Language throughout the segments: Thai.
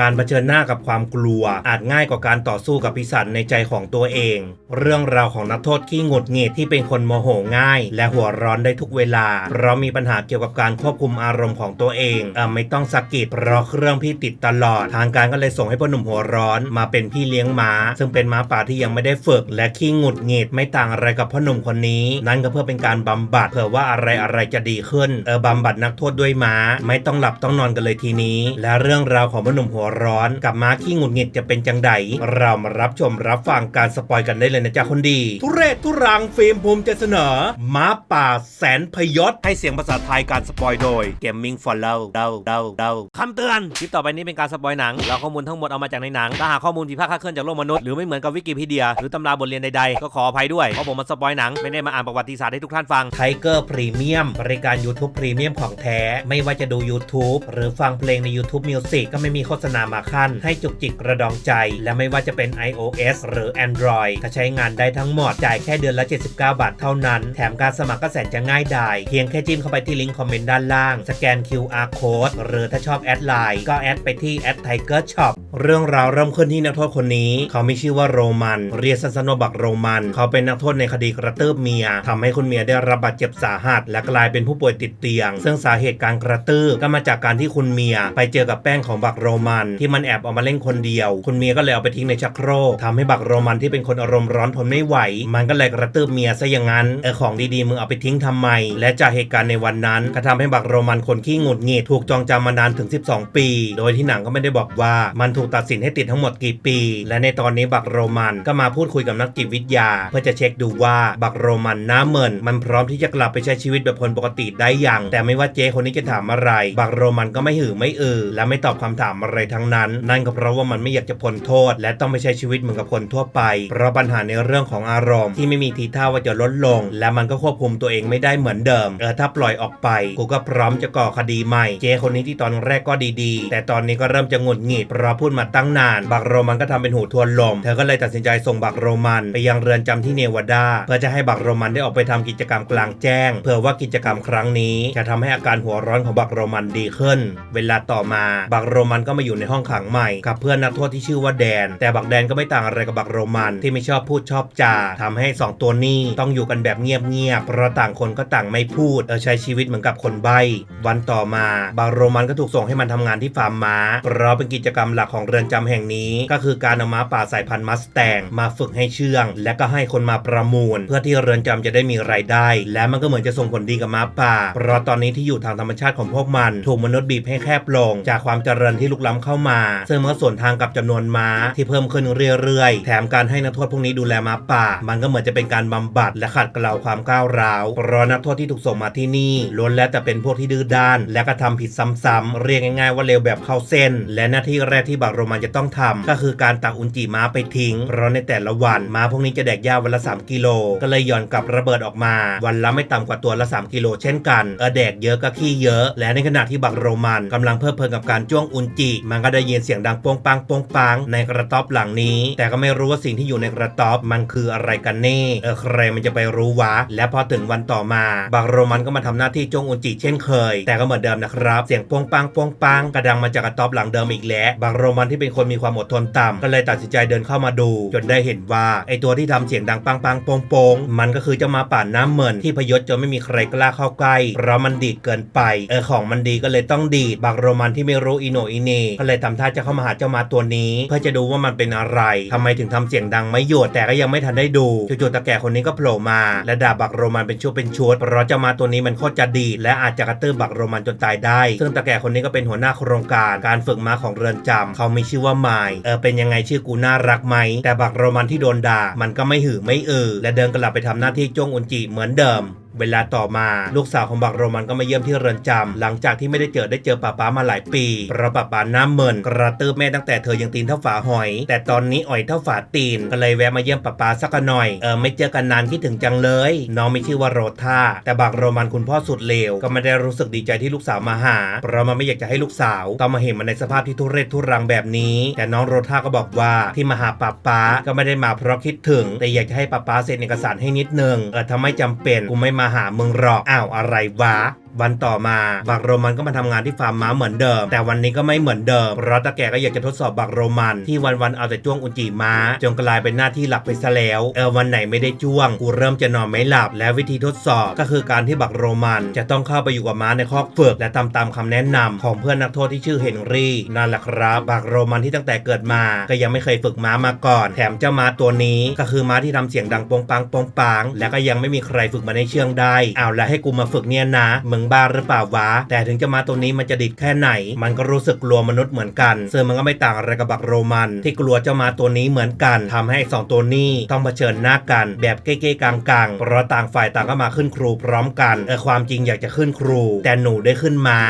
การเผชิญหน้ากับความกลัว อาจง่ายกว่าการต่อสู้กับปีศาจในใจของตัวเอง เรื่องราวของนักโทษขี้หงุดหงิดที่เป็นคนโมโหง่าย และหัวร้อนได้ทุกเวลา เพราะมีปัญหาเกี่ยวกับการควบคุมอารมณ์ของตัวเองเออไม่ต้องสะกิดเพราะเครื่องพี่ติดตลอด ทางการก็เลยส่งให้พ่อหนุ่มหัวร้อนมาเป็นพี่เลี้ยงม้า ซึ่งเป็นม้าป่าที่ยังไม่ได้ฝึก และขี้หงุดหงิดไม่ต่างอะไรกับพ่อหนุ่มคนนี้ นั่นก็เพื่อเป็นการบำบัดเผื่อว่าอะไรอะไรจะดีขึ้นเออบำบัดนักโทษด้วยม้า ไม่ต้องหลับต้องนอนกันเลยทีนี้ และเรื่องราวของพ่อหนุ่มหัวร้อนกับม้าขี้หงุดหงิดจะเป็นจังไดเรามารับชมรับฟังการสปอยกันได้เลยนะจ๊ะคนดี ทุเรศทุรังฟิล์มภูมิจะเสนอม้าป่าแสนพยศให้เสียงภาษาไทยการสปอยโดย Gaming for l o v เดาเดาเดาคำเตือนคลิปต่อไปนี้เป็นการสปอยหนังแล้วข้อมูลทั้งหมดเอามาจากในหนังถ้าหากข้อมูลผิดพลาดคลาดเคลื่อนจากโลกมนุษย์หรือไม่เหมือนกับวิกิพีเดีย หรือตำราบทเรียนใดๆ ก็ขออภัยด้วยเพราะผมมาสปอยหนังไม่ได้มาอ่านประวัติศาสตร์ให้ทุกท่านฟังไทเกอร์พรีเมียมบริการ YouTube พรีเมียมของแท้ไม่ว่าจะดู YouTube หรือฟังเพลงใน YouTube Music ก็ไม่มีโฆษณานามาขั้น ให้จุกจิกกระดองใจ และไม่ว่าจะเป็น iOS หรือ Android ก็ใช้งานได้ทั้งหมด จ่ายแค่เดือนละ 79 บาทเท่านั้น แถมการสมัครก็แสนจะง่ายดาย เพียงแค่จิ้มเข้าไปที่ลิงก์คอมเมนต์ด้านล่าง สแกน QR code หรือถ้าชอบแอดไลน์ก็แอดไปที่ @tiger shop เรื่องราวเริ่มขึ้นที่นักโทษคนนี้ เขามีชื่อว่าโรมัน เรียกสั้นๆว่าบักโรมัน เขาเป็นนักโทษในคดีกระตืบเมียทำให้คุณเมียได้รับบาดเจ็บสาหัส และกลายเป็นผู้ป่วยติดเตียง ซึ่งสาเหตุการกระตืบก็มาจากการที่คุณเมีย ไปเจอกับแป้งของบักโรมันที่มันแอบเอามาเล่นคนเดียว คุณเมียก็เลยเอาไปทิ้งในชักโครกทำให้บักโรมันที่เป็นคนอารมณ์ร้อนทนไม่ไหว มันก็เลยกระตืบเมียซะอย่างนั้นเออของดีๆมึงเอาไปทิ้งทำไม และจากเหตุการณ์ในวันนั้นก็ทำให้บักโรมันคนขี้หงุดหงิดถูกจองจำมานานถึง 12 ปี โดยที่หนังก็ไม่ได้บอกว่ามันถูกตัดสินให้ติดทั้งหมดกี่ปี และในตอนนี้บักโรมันก็มาพูดคุยกับนักจิตวิทยา เพื่อจะเช็คดูว่าบักโรมันน้าเหมินมันพร้อมที่จะกลับไปใช้ชีวิตแบบคนปกติได้อย่าง แต่ไม่ว่าเจ๊คนนี้จะถามอะไร บักโรมันก็ไม่หือไม่อือและไม่ตอบคำถามอะไรทั้งนั้น นั่นก็เพราะว่ามันไม่อยากจะพ้นโทษ และต้องไปใช้ชีวิตเหมือนกับคนทั่วไป เพราะปัญหาในเรื่องของอารมณ์ที่ไม่มีทีท่าว่าจะลดลง และมันก็ควบคุมตัวเองไม่ได้เหมือนเดิมเออถ้าปล่อยออกไปกูก็พร้อมจะก่อคดีใหม่ เจคนนี้ที่ตอนแรกก็ดีๆ แต่ตอนนี้ก็เริ่มจะงุดหงิดเพราะพูดมาตั้งนาน บักโรมันก็ทำเป็นหูทวนลม เธอก็เลยตัดสินใจส่งบักโรมันไปยังเรือนจำที่เนวาดา เพื่อจะให้บักโรมันได้ออกไปทำกิจกรรมกลางแจ้ง เพื่อว่ากิจกรรมครั้งนี้ จะทำให้อาการหัวร้อนของบักโรมันดีขึ้น เวลาต่อมาบักโรมันก็มาอยู่ในห้องขังใหม่กับเพื่อนนักโทษที่ชื่อว่าแดน แต่บักแดนก็ไม่ต่างอะไรกับบักโรมันที่ไม่ชอบพูดชอบจาทำให้สองตัวนี้ต้องอยู่กันแบบเงียบๆเพราะต่างคนก็ต่างไม่พูดเออใช้ชีวิตเหมือนกับคนใบ้วันต่อมาบักโรมันก็ถูกส่งให้มันทำงานที่ฟาร์มม้าเพราะเป็นกิจกรรมหลักของเรือนจำแห่งนี้ ก็คือการเอาม้าป่าสายพันธุ์มัสแตงมาฝึกให้เชื่อง และก็ให้คนมาประมูล เพื่อที่เรือนจำจะได้มีรายได้ และมันก็เหมือนจะส่งผลดีกับม้าป่า เพราะตอนนี้ที่อยู่ทางธรรมชาติของพวกมัน ถูกมนุษย์บีบให้แคบลง จากความเจริญที่ลุกล้ำเข้ามา ซึ่งมันก็ส่วนทางกับจำนวนม้าที่เพิ่มขึ้นเรื่อยๆ แถมการให้นักโทษพวกนี้ดูแลม้าป่า มันก็เหมือนจะเป็นการบำบัดและขัดเกลาความก้าวร้าวเพราะนักโทษที่ถูกส่งมาที่นี่ล้วนแล้วแต่เป็นพวกที่ดื้อด้าน และกระทำผิดซ้ำๆเรียกง่ายๆว่าเร็วแบบเข้าเส้น และหน้าที่แรกที่บักโรมันจะต้องทำก็คือการตักอุนจิม้าไปทิ้ง เพราะในแต่ละวันม้าพวกนี้จะแดกหญ้าวันละ 3 กิโล ก็เลยหย่อนกับระเบิดออกมา วันละไม่ต่ำกว่าตัวละ 3 กิโลเช่นกันเออแดกเยอะก็ขี้เยอะ และในขณะที่บักโรมันกำลังเพลิดเพลินกับการจ้วงอุนจิมันก็ได้ยินเสียงดังโป้งปังโป้งปังในกระต๊อบหลังนี้ แต่ก็ไม่รู้ว่าสิ่งที่อยู่ในกระต๊อบมันคืออะไรกันแน่เออใครมันจะไปรู้วะ และพอถึงวันต่อมาบักโรมันก็มาทำหน้าที่จงอุนจิเช่นเคย แต่ก็เหมือนเดิมนะครับ เสียงโป้งปังโป้งปังกระดังมาจากกระต๊อบหลังเดิมอีกแล้วบักโรมันที่เป็นคนมีความอดทนต่ำก็เลยตัดสินใจเดินเข้ามาดู จนได้เห็นว่าไอตัวที่ทำเสียงดังปังปังโป้งโป้งมันก็คือจ้ามาป่านน้ำเหมินที่พยศจนไม่มีใครกล้าเข้าใกล้เพราะมันดีดเกินไปเออของมันดีก็เลยต้องดีดบักโรมันที่ไม่รู้อีโนอีเนก็เลยทำท่าจะเข้ามาหาเจ้ามาตัวนี้ เพื่อจะดูว่ามันเป็นอะไรทำไมถึงทำเสียงดังไม่หยุดแต่ก็ยังไม่ทันได้ดูจู่ๆตาแก่คนนี้ก็โผล่มาและด่าบักโรมันเป็นชุดเป็นชุดเพราะเจ้ามาตัวนี้มันโคตรจะดี และอาจจะกระตือบักโรมันจนตายได้ ซึ่งตาแก่คนนี้ก็เป็นหัวหน้าโครงการการฝึกม้าของเรือนจำเขามีชื่อว่าไมเออเป็นยังไงชื่อกูน่ารักไหมแต่บักโรมันที่โดนด่ามันก็ไม่หือไม่เออและเดินกลับไปทำหน้าที่จ้งอุนจิเหมือนเดิม เวลาต่อมาลูกสาวของบักโรมันก็มาเยี่ยมที่เรือนจำหลังจากที่ไม่ได้เจอได้เจอป้าป้ามาหลายปีเพราะป้าป้าน้ำเมินกระตืบแม่ตั้งแต่เธอยังตีนเท่าฝาหอย แต่ตอนนี้อ่อยเท่าฝาตีน ก็เลยแวะมาเยี่ยมป้าป้าสักหน่อยเออไม่เจอกันนานคิดถึงจังเลย น้องมีชื่อว่าโรธาแต่บักโรมันคุณพ่อสุดเลวก็ไม่ได้รู้สึกดีใจที่ลูกสาวมาหา เพราะมันไม่อยากจะให้ลูกสาวต้องมาเห็นมันในสภาพที่ทุเรศทุรังแบบนี้ แต่น้องโรธาก็บอกว่าที่มาหาป้าป้าก็ไม่ได้มาเพราะคิดถึง แต่อยากจะให้ป้าป้าเซ็นเอกสารให้นิดนึงเออถ้าไม่จำเป็นกูไม่มาาหามึงหรอกอ้าวอะไรวะ วันต่อมาบักโรมันก็มาทำงานที่ฟาร์มม้าเหมือนเดิม แต่วันนี้ก็ไม่เหมือนเดิมเพราะตาแกก็อยากจะทดสอบบักโรมันที่วันๆเอาแต่จ้วงอุจจิม้า จนกลายเป็นหน้าที่หลักไปซะแล้วเออวันไหนไม่ได้จ้วงกูเริ่มจะนอนไม่หลับ และวิธีทดสอบก็คือการที่บักโรมัน จะต้องเข้าไปอยู่กับม้าในคอกฝึกและทำตามคำแนะนำของเพื่อนนักโทษที่ชื่อเฮนรี่นั่นแหละครับบักโรมันที่ตั้งแต่เกิดมา ก็ยังไม่เคยฝึกม้ามาก่อน แถมเจ้าม้าตัวนี้ก็คือม้าที่ทำเสียงดังปองปังปองปังและก็ยังไม่มีใครฝึกมาในเชื่องได้เอาแล้วให้กูมาฝึกเนี่ยนะมึงบ้าหรือเปล่าวะ แต่ถึงจะมาตัวนี้มันจะดิดแค่ไหน มันก็รู้สึกกลัวมนุษย์เหมือนกันซึ่งมันก็ไม่ต่างอะไรกับบักโรมัน ที่กลัวเจ้ามาตัวนี้เหมือนกันทำให้สองตัวนี้ต้องเผชิญหน้ากันแบบเก้ๆกลางๆ เพราะต่างฝ่ายต่างก็มาขึ้นครูพร้อมกันเออความจริงอยากจะขึ้นครู แต่หนูได้ขึ้นม้า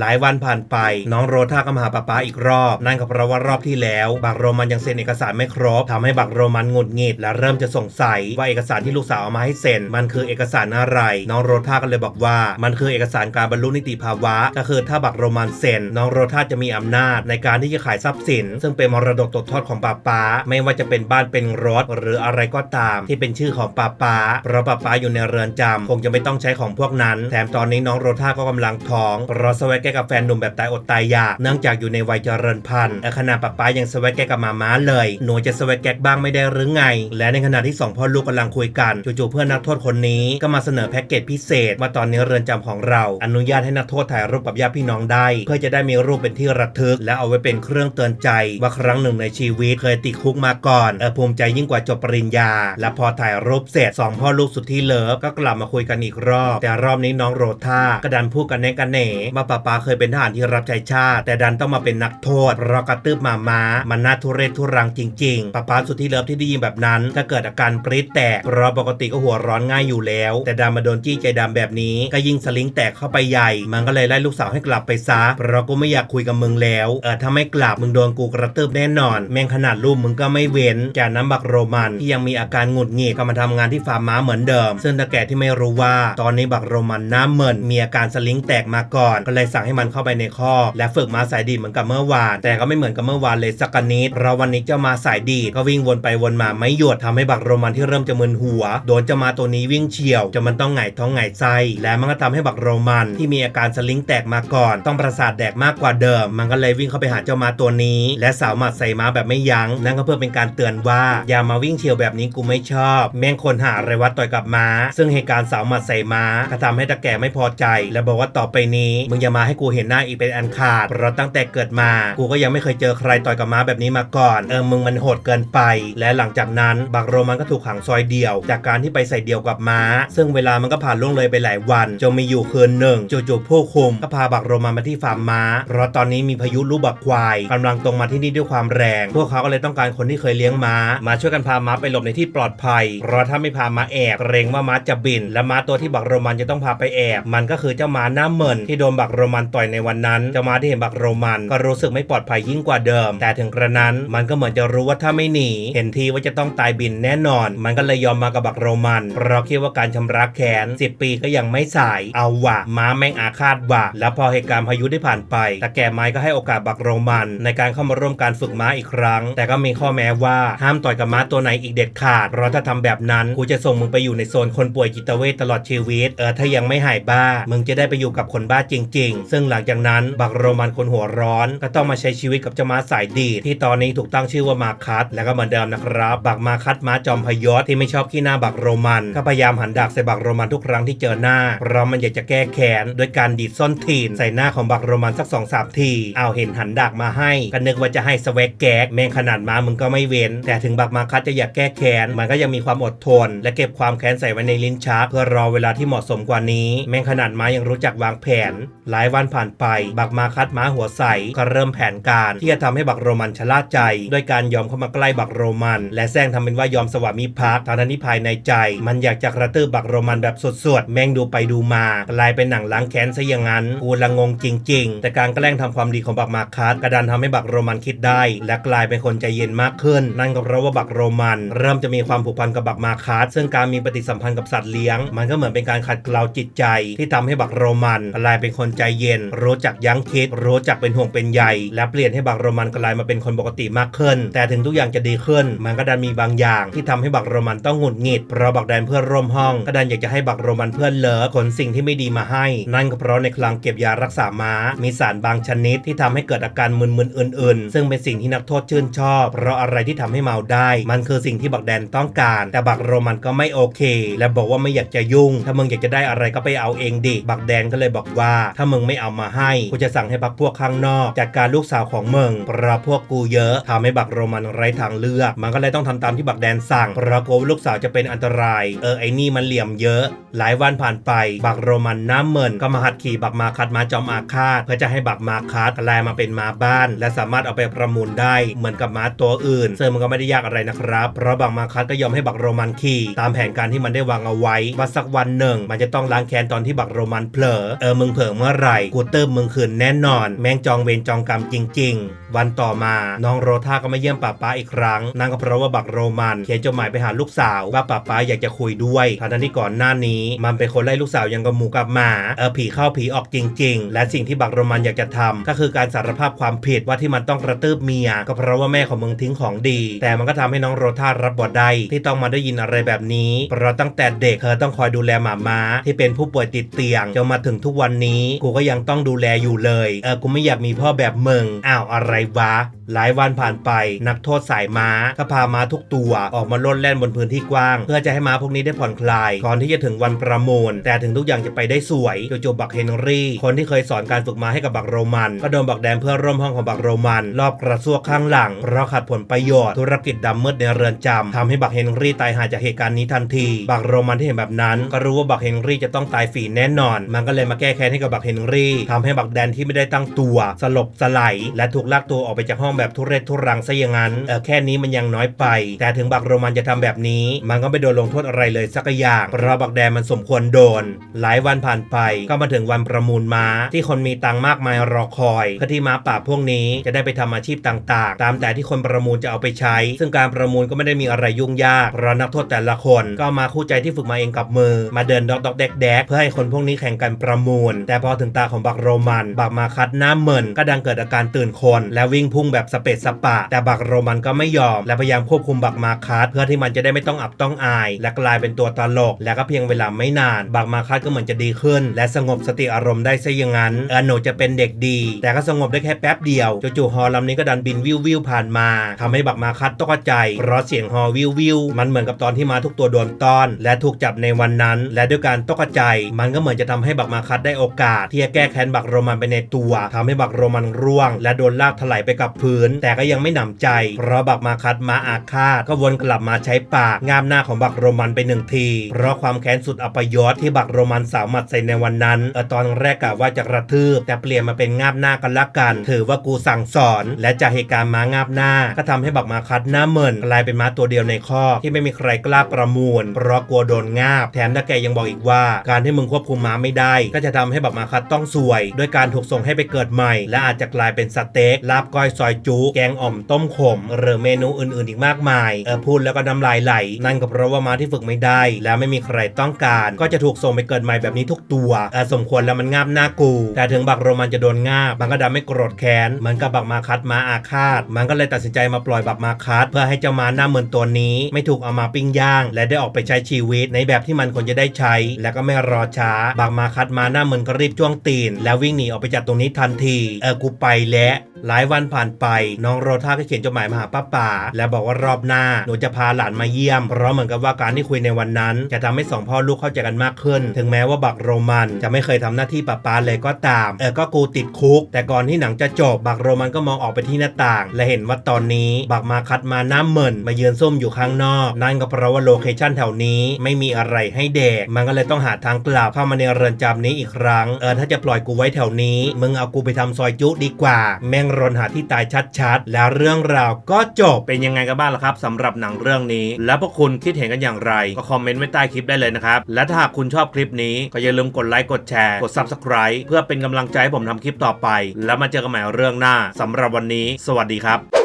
หลายวันผ่านไป น้องโรธาก็มาหาป้าป๊าอีกรอบ นั่นก็เพราะว่ารอบที่แล้วบักโรมันยังเซ็นเอกสารไม่ครบทำให้บักโรมันหงุดหงิดและเริ่มจะสงสัยว่าเอกสารที่ลูกสาวเอามาให้เซ็น มันคือเอกสารอะไร น้องโรธาก็เลยบอกว่า มันคือเอกสารการบรรลุนิติภาวะ ก็คือถ้าบักโรมันเซ็น น้องโรธาจะมีอำนาจในการที่จะขายทรัพย์สิน ซึ่งเป็นมรดกตกทอดของป้าป๊าไม่ว่าจะเป็นบ้านเป็นรถหรืออะไรก็ตาม ที่เป็นชื่อของป้าป๊าเพราะป้าป๊าอยู่ในเรือนจำคงจะไม่ต้องใช้ของพวกนั้น แถมตอนนี้น้องโรธาก็กำลังท้องเพราะสวัสแกกับแฟนหนุ่มแบบตายอดตายอยากเนื่องจากอยู่ในวัยเจริญพันธุ์และขณะป้าป๊ายังสวัสแกกับมาม้าเลย หนูจะสวัสแกบ้างไม่ได้หรือไง และในขณะที่สองพ่อลูกกำลังคุยกันจู่ๆเพื่อนนักโทษคนนี้ก็มาเสนอแพ็กเกจพิเศษ ว่าตอนนี้เรือนจำของเรา อนุญาตให้นักโทษถ่ายรูปกับญาติพี่น้องได้ เพื่อจะได้มีรูปเป็นที่ระทึก และเอาไว้เป็นเครื่องเตือนใจ ว่าครั้งหนึ่งในชีวิตเคยติดคุกมาก่อนเออภูมิใจยิ่งกว่าจบปริญญา และพอถ่ายรูปเสร็จสองพ่อลูกสุดที่เลิฟก็กลับมาคุยกันอีกรอบ แต่รอบนี้น้องโรธากระดันพูดกันแน่กันแหน่ว่าป้าป๊าเคยเป็นทหารที่รับใช้ชาติ แต่ดันต้องมาเป็นนักโทษเพราะกระตืบมาม้า มันน่าทุเรศทุรังจริงๆป้าป๊าสุดที่เลิฟที่ได้ยินแบบนั้นก็เกิดอาการปรี๊ดแตกเพราะปกติก็หัวร้อนง่ายอยู่แล้ว แต่ดันมาโดนจี้ใจดำแบบนี้ ก็ยิ่งสลิงแตกเข้าไปใหญ่ มันก็เลยไล่ลูกสาวให้กลับไปซะเพราะกูไม่อยากคุยกับมึงแล้วเออถ้าไม่กลับมึงโดนกูกระตืบแน่นอน แม่งขนาดลูกมึงก็ไม่เว้นจากน้ำบักโรมันที่ยังมีอาการหงุดหงิดก็มาทำงานที่ฟาร์มม้าเหมือนเดิม ซึ่งตาแก่ที่ไม่รู้ว่า ตอนนี้บักโรมันหน้าเหมินมีอาการสลิงแตกมาก่อนก็เลยสั่งให้มันเข้าไปในคอและฝึกม้าสายดีเหมือนกับเมื่อวาน แต่ก็ไม่เหมือนกับเมื่อวานเลยสักนิดเพราะวันนี้เจ้ามาสายดีก็วิ่งวนไปวนมาไม่หยุดทำให้บักโรมันที่เริ่มจะมึนหัว โดนเจ้ามาตัวนี้วิ่งเฉียวจนมันต้องหงายท้องหงายไส้และมันก็ทำให้บักโรมันที่มีอาการสลิงแตกมาก่อน ต้องประสาทแดกมากกว่าเดิม มันก็เลยวิ่งเข้าไปหาเจ้ามาตัวนี้ และสาวหมัดใส่ม้าแบบไม่ยัง้งนั่นก็เพื่อเป็นการเตือนว่าอย่ามาวิ่งเฉียวแบบนี้กูไม่ชอบ แม่งคนหาอะไรวัดต่อยกับม้า ซึ่งเหตุการณ์สาวหมัดใส่ม้าก็ทำให้ตาแก่ไม่พอใจ และบอกว่าต่อไปนี้มึงอย่ามาให้ให้กูเห็นหน้าอีกเป็นอันขาดเพราะตั้งแต่เกิดมา กูก็ยังไม่เคยเจอใครต่อยกับม้าแบบนี้มาก่อน เออมึงมันโหดเกินไป และหลังจากนั้นบักโรมันก็ถูกขังซอยเดียว จากการที่ไปใส่เดียวกับม้า ซึ่งเวลามันก็ผ่านล่วงเลยไปหลายวันจนมีอยู่คืนหนึ่งจู่ๆผู้คุมก็พาบักโรมันมาที่ฟาร์มม้า เพราะตอนนี้มีพายุลูกบักควายกำลังตรงมาที่นี่ด้วยความแรง พวกเขาก็เลยต้องการคนที่เคยเลี้ยงม้า มาช่วยกันพาม้าไปหลบในที่ปลอดภัย เพราะถ้าไม่พาม้าแอบเกรงว่าม้าจะบิน และม้าตัวที่บักโรมันจะต้องพาไปแอบ มันก็คือเจ้าม้าหน้าเหมินที่โดนบักโรมันต่อยในวันนั้นเจ้าม้าที่เห็นบักโรมัน ก็รู้สึกไม่ปลอดภัยยิ่งกว่าเดิม แต่ถึงกระนั้นมันก็เหมือนจะรู้ว่าถ้าไม่หนี เห็นทีว่าจะต้องตายบินแน่นอน มันก็เลยยอมมากับบักโรมันเพราะคิดว่าการชำระแค้น10 ปีก็ยังไม่สายเอาวะม้าแม่งอาฆาตวะแล้วพอเหตุการณ์พายุได้ผ่านไปตาแก่ไม้ก็ให้โอกาสบักโรมัน ในการเข้ามาร่วมการฝึกม้าอีกครั้ง แต่ก็มีข้อแม้ว่าห้ามต่อยกับม้าตัวไหนอีกเด็ดขาดเพราะถ้าทำแบบนั้นกูจะส่งมึงไปอยู่ในโซนคนป่วยจิตเวชตลอดชีวิตเออถ้ายังไม่หายบ้า มึงจะได้ไปอยู่กับคนบ้าจริง ๆซึ่งหลังจากนั้นบักโรมันคนหัวร้อน ก็ต้องมาใช้ชีวิตกับเจ้าม้าสายดีดที่ตอนนี้ถูกตั้งชื่อว่ามาคัสและก็เหมือนเดิมนะครับบักมาคัสม้าจอมพยศที่ไม่ชอบขี้หน้าบักโรมันก็พยายามหันดากใส่บักโรมันทุกครั้งที่เจอหน้าเพราะมันอยากจะแก้แค้นด้วยการดีดส้นตีนใส่หน้าของบักโรมันสักสองสามทีเอาเห็นหันดากมาให้ก็นึกว่าจะให้สแวกแก๊กแม่งขนาดม้ามึงก็ไม่เว้น แต่ถึงบักมาคัสจะอยากแก้แค้นมันก็ยังมีความอดทน และเก็บความแค้นใส่ไว้ในลิ้นชักเพื่อรอเวลาที่เหมาะสมกว่านี้ แม่งขนาดม้ายังรู้จักวางแผนหลายวันผ่านไป บักมาคัสม้าหัวใสก็เริ่มแผนการที่จะทำให้บักโรมันชะล่าใจ ด้วยการยอมเข้ามาใกล้บักโรมัน และแซงทำเป็นว่ายอมสวามิภักดิ์ทางที่ภายในใจ มันอยากจะกระตือบักโรมันแบบสดๆ แม่งดูไปดูมากลายเป็นหนังล้างแค้นซะอย่างนั้นกูละงงจริง ๆ แต่การแกล้งทำความดีของบักมาคัสกระดันทำให้บักโรมันคิดได้ และกลายเป็นคนใจเย็นมากขึ้น นั่นก็เพราะว่าบักโรมัน เริ่มจะมีความผูกพันกับบักมาคัสซึ่งการมีปฏิสัมพันธ์กับสัตว์เลี้ยง มันก็เหมือนเป็นการขัดเกลาจิตใจ ที่ทำให้บักโรมันกลายเป็นคนใจเย็น รู้จักยั้งคิด รู้จักเป็นห่วงเป็นใย และเปลี่ยนให้บักโรมันกลายมาเป็นคนปกติมากขึ้น แต่ถึงทุกอย่างจะดีขึ้น มันก็ดันมีบางอย่างที่ทำให้บักโรมันต้องหงุดหงิด เพราะบักแดนเพื่อนร่วมห้องก็ดันอยากจะให้บักโรมันเพื่อนเลิฟขนสิ่งที่ไม่ดีมาให้ นั่นก็เพราะในคลังเก็บยารักษาม้า มีสารบางชนิดที่ทำให้เกิดอาการมึนๆอื่น ๆ ซึ่งเป็นสิ่งที่นักโทษชื่นชอบ เพราะอะไรที่ทำให้เมาได้ มันคือสิ่งที่บักแดนต้องการ แต่บักโรมันก็ไม่โอเค และบอกว่าไม่อยากจะยุ่ง ถ้ามึงอยากจะได้อะไรก็ไปเอาเองดิบักแดนก็เลยบอกว่า ถ้ามึงไม่ไม่เอามาให้ กูจะสั่งให้พักพวกข้างนอกจัดการลูกสาวของมึงเพราะพวกกูเยอะทำให้บักโรมันไร้ทางเลือก มันก็เลยต้องทำตามที่บักแดนสั่งเพราะกลัวว่าลูกสาวจะเป็นอันตราย เออไอ้นี่มันเหลี่ยมเยอะ หลายวันผ่านไป บักโรมันน้ำเมินก็มาหัดขี่บักมาคัดมาจอมอาฆาตเพื่อจะให้บักมาคัดกลายมาเป็นมาบ้าน และสามารถเอาไปประมูลได้เหมือนกับม้าตัวอื่นซึ่งมันก็ไม่ได้ยากอะไรนะครับ เพราะบักมาคัดก็ยอมให้บักโรมันขี่ตามแผนการที่มันได้วางเอาไว้ว่าสักวันหนึ่ง มันจะต้องล้างแค้นตอนที่บักโรมันเผลอเออมึงเผลอเมื่อไหร่กูเติมมึงคืนแน่นอน แม่งจองเวรจองกรรมจริง ๆ วันต่อมาน้องโรธาก็มาเยี่ยมป้าป้าอีกครั้งนั่นก็เพราะว่าบักโรมันเขียนจดหมายไปหาลูกสาวว่าป้าป้าอยากจะคุยด้วยทั้งที่ก่อนหน้านี้มันเป็นคนไล่ลูกสาวยังกับหมูกับหมาเออผีเข้าผีออกจริง ๆ และสิ่งที่บักโรมันอยากจะทำก็คือการสารภาพความผิดว่าที่มันต้องกระตืบเมีย ก็เพราะว่าแม่ของมึงทิ้งของดี แต่มันก็ทำให้น้องโรธารับบทได้ที่ต้องมาได้ยินอะไรแบบนี้เพราะตั้งแต่เด็กเธอต้องคอยดูแลหมาม้าที่เป็นผู้ป่วยติดเตียงจนมาถึงทุกวันนี้กูก็ยังังต้องดูแลอยู่เลย เออกูไม่อยากมีพ่อแบบมึงอ้าวอะไรวะหลายวันผ่านไป นักโทษสายม้าก็พาม้าทุกตัวออกมาโลดแล่นบนพื้นที่กว้าง เพื่อจะให้ม้าพวกนี้ได้ผ่อนคลาย ก่อนที่จะถึงวันประมูล แต่ถึงทุกอย่างจะไปได้สวยโจู่ๆบักเฮนรี่ คนที่เคยสอนการฝึกม้าให้กับบักโรมัน ก็โดนบักแดนเพื่อร่วมห้องของบักโรมัน รอบกระซวกข้างหลังเพราะขัดผลประโยชน์ธุรกิจดำมืดในเรือนจำทำให้บักเฮนรี่ตายหายจากเหตุการณ์นี้ทันที บักโรมันที่เห็นแบบนั้น ก็รู้ว่าบักเฮนรี่จะต้องตายฟรีแน่นอน มันก็เลยมาแก้แค้นให้กับบักเฮนรี่ทำให้บักแดนที่ไม่ได้ตั้งตัว สลบสลายและถูกลากตัวออกไปจากห้องแบบทุเรศทุรังซะอย่างนั้นเออแค่นี้มันยังน้อยไป แต่ถึงบักโรมันจะทำแบบนี้ มันก็ไม่โดนลงโทษอะไรเลยสักอย่างเพราะบักแดนมันสมควรโดน หลายวันผ่านไปก็มาถึงวันประมูลม้า ที่คนมีตังมากมายรอคอยเพื่อที่ม้าป่าพวกนี้จะได้ไปทำอาชีพต่างๆ ตามแต่ที่คนประมูลจะเอาไปใช้ ซึ่งการประมูลก็ไม่ได้มีอะไรยุ่งยากเพราะนักโทษแต่ละคนก็มาคู่ใจที่ฝึกมาเองกับมือ มาเดินดอกดอกแดกแดกเพื่อให้คนพวกนี้แข่งกันประมูล แต่พอถึงตาของบักโรมันบักมาคัดหน้าเหมินก็ดังเกิดอาการตื่นคนและวิ่งพุ่งแบบสเปซสปะ แต่บักโรมันก็ไม่ยอม และพยายามควบคุมบักมาคัดเพื่อที่มันจะได้ไม่ต้องอับต้องอาย และกลายเป็นตัวตลก และก็เพียงเวลาไม่นาน บักมาคัดก็เหมือนจะดีขึ้น และสงบสติอารมณ์ได้ซะอย่างนั้นเออหนูจะเป็นเด็กดี แต่ก็สงบได้แค่แป๊บเดียวจู่ๆฮอลำนี้ก็ดันบินวิววิวผ่านมาทำให้บักมาคัดตกใจเพราะเสียงฮอวิววิวมันเหมือนกับตอนที่มาทุกตัวโดนต้อน และถูกจับในวันนั้น และด้วยการตกใจ มันก็เหมือนจะทำให้บักมาคัดได้โอกาส ที่จะแก้แค้นบักโรมันไปในตัวทำให้บักโรมันร่วง และโดนลากถลายไปกับพื้น แต่ก็ยังไม่หนำใจ เพราะบักมาคัดมาอาฆาตก็วนกลับมาใช้ปากงามหน้าของบักโรมันไปหนึ่งที เพราะความแค้นสุดอัปยศที่บักโรมันสาวหมัดใส่ในวันนั้นเออตอนแรกกะว่าจะกระทืบ แต่เปลี่ยนมาเป็นงาบหน้ากันละกัน ถือว่ากูสั่งสอน และจากเหตุการณ์ม้างาบหน้า ก็ทำให้บักมาคัดหน้าเหมินกลายเป็นม้าตัวเดียวในข้อกที่ไม่มีใครกล้าประมูล เพราะกลัวโดนงาบ แถมนักแกยังบอกอีกว่า การที่มึงควบคุมม้าไม่ได้ ก็จะทำให้บักมาคัดต้องซวย ด้วยการถูกส่งให้ไปเกิดใหม่ และอาจจะกลายเป็นสเต็กลาบก้อยซอยจุแกงอ่อมต้มขม หรือเมนูอื่นๆอีกมากมายเออพูดแล้วก็น้ำลายไหล นั่นก็เพราะว่าม้าที่ฝึกไม่ได้ และไม่มีใครต้องการ ก็จะถูกส่งไปเกิดใหม่แบบนี้ทุกตัวเออสมควรแล้วมันงาบหน้ากู แต่ถึงบักโรมันจะโดนงาบมันก็ดำไม่โกรธแค้นมือนกับบักมาคัดมาอาฆาต มันก็เลยตัดสินใจมาปล่อยบักมาคัด เพื่อให้เจ้าม้าหน้าเหมือนตัวนี้ ไม่ถูกเอามาปิ้งย่าง และได้ออกไปใช้ชีวิตในแบบที่มันควรจะได้ใช้ และก็ไม่รอช้าบักมาคัดมาหน้าเหมือนก็รีบจ้วงตีน แล้ววิ่งหนีออกไปจากตรงนี้ทันที เออกูไปแล้ว หลายวันผ่านไป น้องโรธาก็เขียนจดหมายมาหาป้าป่า และบอกว่ารอบหน้าหนูจะพาหลานมาเยี่ยม เพราะเหมือนกับว่าการที่คุยในวันนั้น จะทำให้สองพ่อลูกเข้าใจกันมากขึ้น ถึงแม้ว่าบักโรมันจะไม่เคยทำหน้าที่ป้าป้าเลยก็ตาม เออก็กูติดคุก แต่ก่อนที่หนังจะจบบักโรมันก็มองออกไปที่หน้าต่าง และเห็นว่าตอนนี้บักมาคัดมาน้ำเหมินมาเยือนส้มอยู่ข้างนอก นั่นก็เพราะว่าโลเคชั่นแถวนี้ไม่มีอะไรให้เด็กมันก็เลยต้องหาทางกลับเข้ามาในเรือนจำนี้อีกครั้งเออถ้าจะปล่อยกูไว้แถวนี้ มึงเอากูไปทำซอยจุดีกว่า แม่งรนหาที่ตายชัดๆ แล้วเรื่องราวก็จบเป็นยังไงกันบ้างล่ะครับสำหรับหนังเรื่องนี้ แล้วพวกคุณคิดเห็นกันอย่างไร ก็คอมเมนต์ไว้ใต้คลิปได้เลยนะครับ และถ้าหากคุณชอบคลิปนี้ก็อย่าลืมกดไลค์กดแชร์กด Subscribe เพื่อเป็นกำลังใจให้ผมทำคลิปต่อไป แล้วมาเจอกันใหม่เรื่องหน้าสำหรับวันนี้ สวัสดีครับ